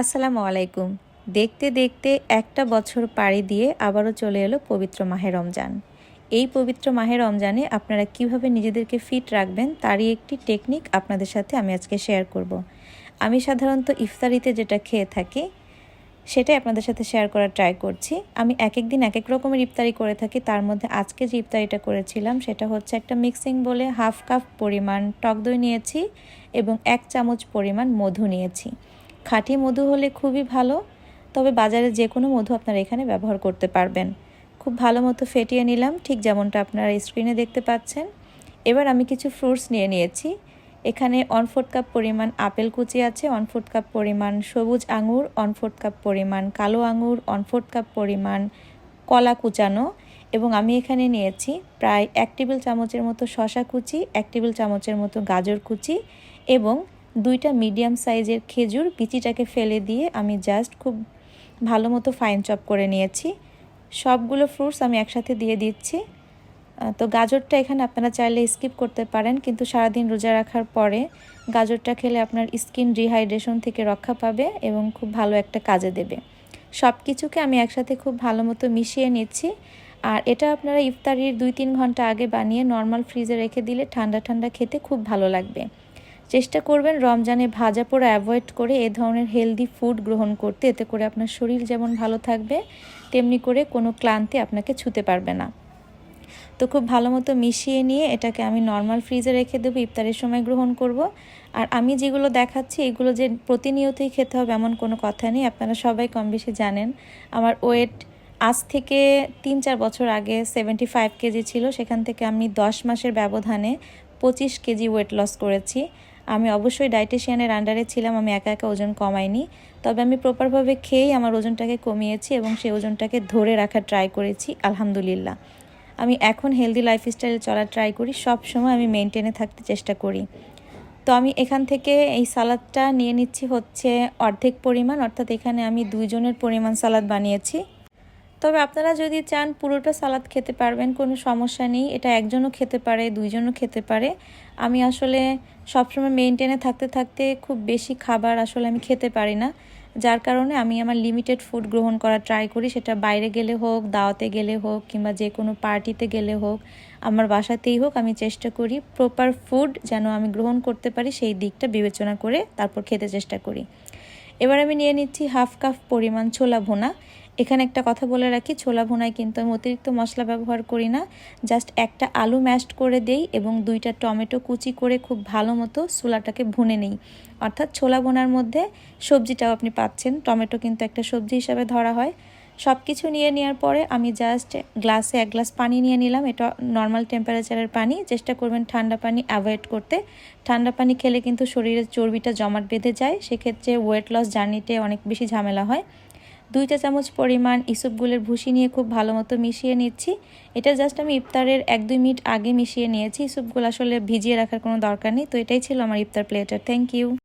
আসসালামু আলাইকুম। দেখতে দেখতে একটা বছর পাড়ি দিয়ে আবারও চলে এলো পবিত্র মাহে রমজান। এই পবিত্র মাহে রমজানে আপনারা কীভাবে নিজেদেরকে ফিট রাখবেন তারই একটি টেকনিক আপনাদের সাথে আমি আজকে শেয়ার করব। আমি সাধারণত ইফতারিতে যেটা খেয়ে থাকি, সেটাই আপনাদের সাথে শেয়ার করার ট্রাই করছি। আমি এক এক দিন এক এক রকমের ইফতারি করে থাকি, তার মধ্যে আজকে যে ইফতারিটা করেছিলাম সেটা হচ্ছে একটা মিক্সিং বলে হাফ কাপ পরিমাণ টক দই নিয়েছি এবং এক চামচ পরিমাণ মধু নিয়েছি। খাঁটি মধু হলে খুবই ভালো, তবে বাজারে যে কোনো মধু আপনারা এখানে ব্যবহার করতে পারবেন। খুব ভালো মতো ফেটিয়ে নিলাম, ঠিক যেমনটা আপনারা স্ক্রিনে দেখতে পাচ্ছেন। এবার আমি কিছু ফ্রুটস নিয়ে নিয়েছি। এখানে ওয়ান ফোর্থ কাপ পরিমাণ আপেল কুচি আছে ওয়ান ফোর্থ কাপ পরিমাণ সবুজ আঙুর ওয়ান ফোর্থ কাপ পরিমাণ কালো আঙুর ওয়ান ফোর্থ কাপ পরিমাণ কলা কুচানো এবং আমি এখানে নিয়েছি প্রায় এক টেবিল চামচের মতো শশা কুচি, এক টেবিল চামচের মতো গাজর কুচি এবং দুইটা মিডিয়াম সাইজের খেজুর বিচিটাকে ফেলে দিয়ে আমি জাস্ট খুব ভালো মতো ফাইন চপ করে নিয়েছি। সবগুলো ফ্রুটস আমি একসাথে দিয়ে দিচ্ছি। তো গাজরটা এখানে আপনারা চাইলে স্কিপ করতে পারেন, কিন্তু সারাদিন রোজা রাখার পরে গাজরটা খেলে আপনার স্কিন ডিহাইড্রেশন থেকে রক্ষা পাবে এবং খুব ভালো একটা কাজে দেবে। সব কিছুকে আমি একসাথে খুব ভালো মতো মিশিয়ে নিচ্ছি। আর এটা আপনারা ইফতারির দুই তিন ঘণ্টা আগে বানিয়ে নর্মাল ফ্রিজে রেখে দিলে ঠান্ডা ঠান্ডা খেতে খুব ভালো লাগবে। চেষ্টা করবেন রমজানে ভাজা পোড়া অ্যাভয়েড করে এ ধরনের হেলদি ফুড গ্রহণ করতে। এতে করে আপনার শরীর যেমন ভালো থাকবে, তেমনি করে কোনো ক্লান্তি আপনাকে ছুতে পারবে না। তো খুব ভালো মতো মিশিয়ে নিয়ে এটাকে আমি নর্মাল ফ্রিজে রেখে দেবো, ইফতারের সময় গ্রহণ করব। আর আমি যেগুলো দেখাচ্ছি, এগুলো যে প্রতিনিয়তই খেতে হবে এমন কোনো কথা নেই, আপনারা সবাই কম বেশি জানেন। আমার ওয়েট আজ থেকে তিন চার বছর আগে সেভেন্টি ফাইভ কেজি ছিল, সেখান থেকে আমি দশ মাসের ব্যবধানে পঁচিশ কেজি ওয়েট লস করেছি। আমি অবশ্যই ডায়েটিশিয়ানের আন্ডারে ছিলাম, আমি একা একা ওজন কমাইনি। তবে আমি প্রপারভাবে খেয়েই আমার ওজনটাকে কমিয়েছি এবং সেই ওজনটাকে ধরে রাখার ট্রাই করেছি, আলহামদুলিল্লাহ। আমি এখন হেলদি লাইফস্টাইলে চলার ট্রাই করি সব সময় আমি মেনটেনে থাকতে চেষ্টা করি। তো আমি এখান থেকে এই সালাদটা নিয়ে নিচ্ছি হচ্ছে অর্ধেক পরিমাণ, অর্থাৎ এখানে আমি দুইজনের পরিমাণ সালাদ বানিয়েছি। তবে আপনারা যদি চান পুরোটা সালাদ খেতে পারবেন, কোনো সমস্যা নেই। এটা একজনও খেতে পারে, দুইজনও খেতে পারে। আমি আসলে সবসময় মেনটেনে থাকতে থাকতে খুব বেশি খাবার আসলে আমি খেতে পারি না। যার কারণে আমি আমার লিমিটেড ফুড গ্রহণ করার ট্রাই করি, সেটা বাইরে গেলে হোক, দাওয়াতে গেলে হোক, কিংবা যে কোনো পার্টিতে গেলে হোক, আমার বাসাতেই হোক, আমি চেষ্টা করি প্রপার ফুড যেন আমি গ্রহণ করতে পারি, সেই দিকটা বিবেচনা করে তারপর খেতে চেষ্টা করি। এবার আমি নিয়ে নিচ্ছি হাফ কাপ পরিমাণ ছোলা ভোনা। এখানে একটা কথা বলে রাখি, ছোলা ভুনায় কিন্তু আমি অতিরিক্ত মশলা ব্যবহার করি না। জাস্ট একটা আলু ম্যাশড করে দেই এবং দুইটা টমেটো কুচি করে খুব ভালো মতো ছোলাটাকে ভুনে নেই। অর্থাৎ ছোলা বোনার মধ্যে সবজিটাও আপনি পাচ্ছেন, টমেটো কিন্তু একটা সবজি হিসাবে ধরা হয়। সব কিছু নিয়ে নেওয়ার পরে আমি জাস্ট গ্লাসে এক গ্লাস পানি নিয়ে নিলাম, এটা নর্মাল টেম্পারেচারের পানি, চেষ্টা করবেন ঠান্ডা পানি অ্যাভয়েড করতে। ঠান্ডা পানি খেলে কিন্তু শরীরের চর্বিটা জমাট বেঁধে যায়, সেক্ষেত্রে ওয়েট লস জার্নিতে অনেক বেশি ঝামেলা হয়। দুই চা চামচ পরিমাণ ইসুপগুলের ভুসি নিয়ে খুব ভালো মতো মিশিয়ে নিচ্ছি। এটা জাস্ট আমি ইফতারের এক দুই মিনিট আগে মিশিয়ে নিয়েছি। ইসুপগুলো আসলে ভিজিয়ে রাখার কোনো দরকার নেই। তো এটাই ছিল আমার ইফতার প্লেটার থ্যাংক ইউ